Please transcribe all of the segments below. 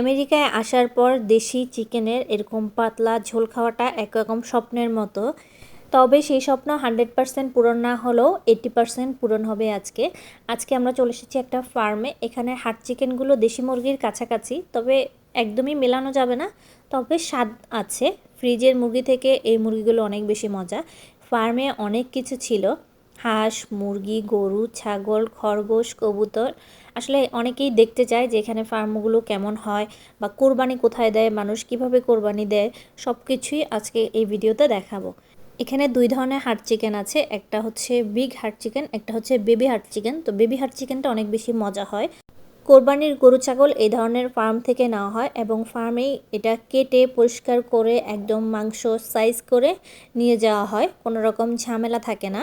আমেরিকায় আসার পর দেশি চিকেনের এরকম পাতলা ঝোল খাওয়াটা একরকম স্বপ্নের মতো। তবে সেই স্বপ্ন হান্ড্রেড পার্সেন্ট পূরণ না হলেও এইটি পার্সেন্ট পূরণ হবে আজকে। আজকে আমরা চলে এসেছি একটা ফার্মে। এখানে হাট চিকেনগুলো দেশি মুরগির কাছাকাছি, তবে একদমই মেলানো যাবে না। তবে স্বাদ আছে। ফ্রিজের মুরগি থেকে এই মুরগিগুলো অনেক বেশি মজা। ফার্মে অনেক কিছু ছিল। হাঁস, মুরগি, গরু, ছাগল, খরগোশ, কবুতর। আসলে অনেকেই দেখতে চায় যে এখানে ফার্মগুলো কেমন হয় বা কোরবানি কোথায় দেয়, মানুষ কীভাবে কোরবানি দেয় সব কিছুই আজকে এই ভিডিওতে দেখাবো। এখানে দুই ধরনের হার্ট চিকেন আছে, একটা হচ্ছে বিগ হার্ট চিকেন, একটা হচ্ছে বেবি হার্ট চিকেন। তো বেবি হার্ট চিকেনটা অনেক বেশি মজা হয়। কোরবানির গরু ছাগল এই ধরনের ফার্ম থেকে নেওয়া হয় এবং ফার্মেই এটা কেটে পরিষ্কার করে একদম মাংস সাইজ করে নিয়ে যাওয়া হয়, কোনো রকম ঝামেলা থাকে না।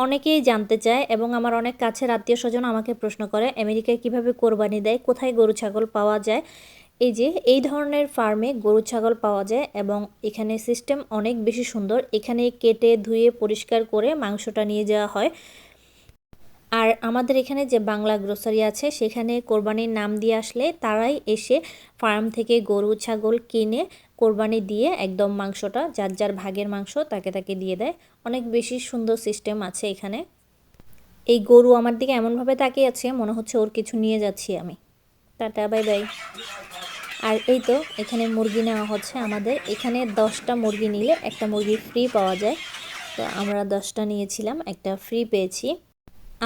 অনেকেই জানতে চায় এবং আমার অনেক কাছের আত্মীয় স্বজন আমাকে প্রশ্ন করে, আমেরিকায় কীভাবে কোরবানি দেয়? কোথায় গরু ছাগল পাওয়া যায়? এই যে, এই ধরনের ফার্মে গরু ছাগল পাওয়া যায় এবং এখানে সিস্টেম অনেক বেশি সুন্দর। এখানে কেটে, ধুয়ে, পরিষ্কার করে মাংসটা নিয়ে যাওয়া হয়। আর আমাদের এখানে যে বাংলা গ্রোসারি আছে, সেখানে কোরবানির নাম দিয়ে আসলে তারাই এসে ফার্ম থেকে গরু, ছাগল কিনে কোরবানি দিয়ে একদম মাংসটা, যার যার ভাগের মাংস তাকে তাকে দিয়ে দেয়। অনেক বেশি সুন্দর সিস্টেম আছে এখানে। এই গরু আমার দিকে এমনভাবে তাকিয়ে আছে, মনে হচ্ছে ওর কিছু নিয়ে যাচ্ছি আমি। টাটা বাই বাই আর এই তো, এখানে মুরগি নেওয়া হচ্ছে আমাদের। এখানে দশটা মুরগি নিলে একটা মুরগি ফ্রি পাওয়া যায়। তো আমরা দশটা নিয়েছিলাম, একটা ফ্রি পেয়েছি।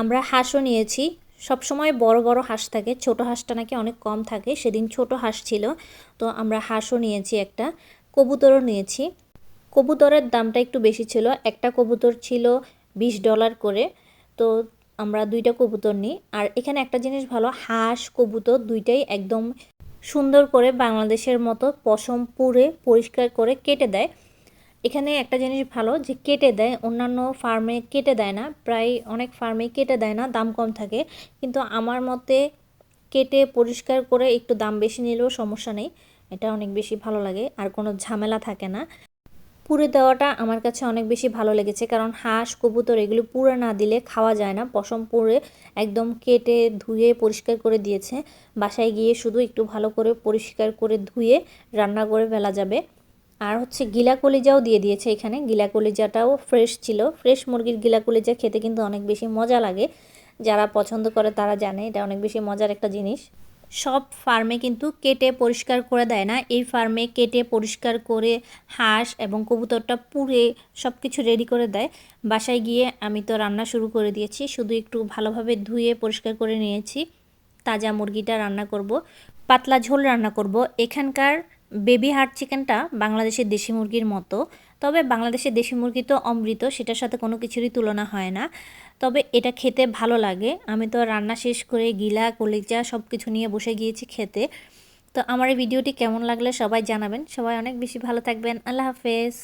আমরা হাঁসও নিয়েছি। সব সময় বড় বড় হাঁস থাকে, ছোট হাঁসটা নাকি অনেক কম থাকে। সেদিন ছোট হাঁস ছিল, তো আমরা হাঁসও নিয়েছি একটা, কবুতরও নিয়েছি। কবুতরের দামটা একটু বেশি ছিল, একটা কবুতর ছিল বিশ ডলার করে, তো আমরা দুইটা কবুতর নিই। আর এখানে একটা জিনিস ভালো, হাঁস, কবুতর দুইটাই একদম সুন্দর করে বাংলাদেশের মতো পশম পুড়ে পরিষ্কার করে কেটে দেয়। এখানে একটা জিনিস ভালো যে কেটে দেয়, অন্যান্য ফার্মে কেটে দেয় না, প্রায় অনেক ফার্মে কেটে দেয় না, দাম কম থাকে। কিন্তু আমার মতে কেটে পরিষ্কার করে একটু দাম বেশি নিলেও সমস্যা নেই, এটা অনেক বেশি ভালো লাগে, আর কোনো ঝামেলা থাকে না। পুড়ে দেওয়াটা আমার কাছে অনেক বেশি ভালো লেগেছে, কারণ হাঁস, কবুতর এগুলো পুড়ে না দিলে খাওয়া যায় না, পশম পুড়ে একদম কেটে ধুয়ে পরিষ্কার করে দিয়েছে। বাসায় গিয়ে শুধু একটু ভালো করে পরিষ্কার করে ধুয়ে রান্না করে ফেলা যাবে। আর হচ্ছে গিলা কলিজাও দিয়ে দিয়েছে এখানে। গিলা কলিজাটাও ফ্রেশ ছিল। ফ্রেশ মুরগির গিলা কলিজা খেতে কিন্তু অনেক বেশি মজা লাগে। যারা পছন্দ করে তারা জানে, এটা অনেক বেশি মজার একটা জিনিস। সব ফার্মে কিন্তু কেটে পরিষ্কার করে দেয় না। এই ফার্মে কেটে পরিষ্কার করে হাঁস এবং কবুতরটা পুড়ে সব কিছু রেডি করে দেয়। বাসায় গিয়ে আমি তো রান্না শুরু করে দিয়েছি। শুধু একটু ভালোভাবে ধুয়ে পরিষ্কার করে নিয়েছি। তাজা মুরগিটা রান্না করব। পাতলা ঝোল রান্না করব। এখানকার বেবি হার্ট চিকেনটা বাংলাদেশের দেশি মুরগির মতো, তবে বাংলাদেশের দেশি মুরগি তো অমৃত, সেটার সাথে কোনো কিছুরই তুলনা হয় না। তবে এটা খেতে ভালো লাগে। আমি তো রান্না শেষ করে গিলা, কলিজা সব কিছু নিয়ে বসে গিয়েছি খেতে। তো আমার এই ভিডিওটি কেমন লাগলে সবাই জানাবেন। সবাই অনেক বেশি ভালো থাকবেন। আল্লাহ হাফেজ।